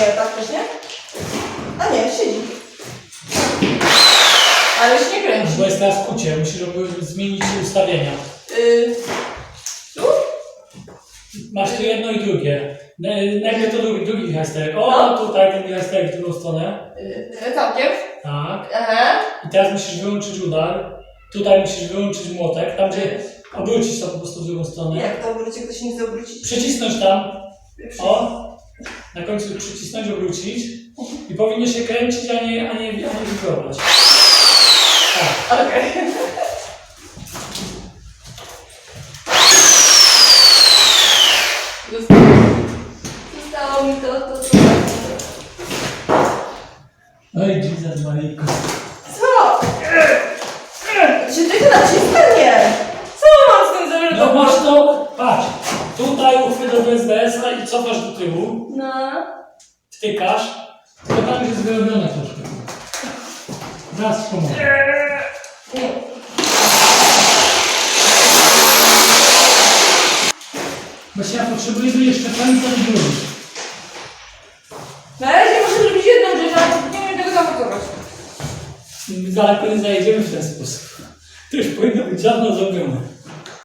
Nie, tak też nie? A nie, siedzi. Ale już nie kręci. Bo jest teraz kucie, musisz zmienić ustawienia. Y, tu? Masz tu jedno i drugie. Najpierw to drugi, drugi. O, No. tutaj ten hasterek w drugą stronę. Y, całkiem. Tak. Aha. I teraz musisz wyłączyć udar. Tutaj musisz wyłączyć młotek. Tam, gdzie obrócić to po prostu w drugą stronę. Jak to obróci, ktoś nie chce obrócić? Przycisnąć tam. O, Końcu przycisnąć, obrócić. I powinno się kręcić, a nie, a nie, a nie wibrować. Tak. Okej. Zostało Zostało mi to, to, to. Oj, Jesus Maryjko. Co? Czy ty to naciskanie? Co mam z tym zrobić? No masz to, patrz. Tutaj uchwyt do SDS-a i cofasz do tyłu. No. Wtykasz. To tam już jest wyrobione troszkę. Zaraz pomogę. Nie. Bo ja potrzebuję tu jeszcze pędza i drugi. Na razie muszę zrobić jedną rzecz, ale nie wiem tego zamontować. Daleko nie zajedziemy w ten sposób. To już powinno być dawno zrobione.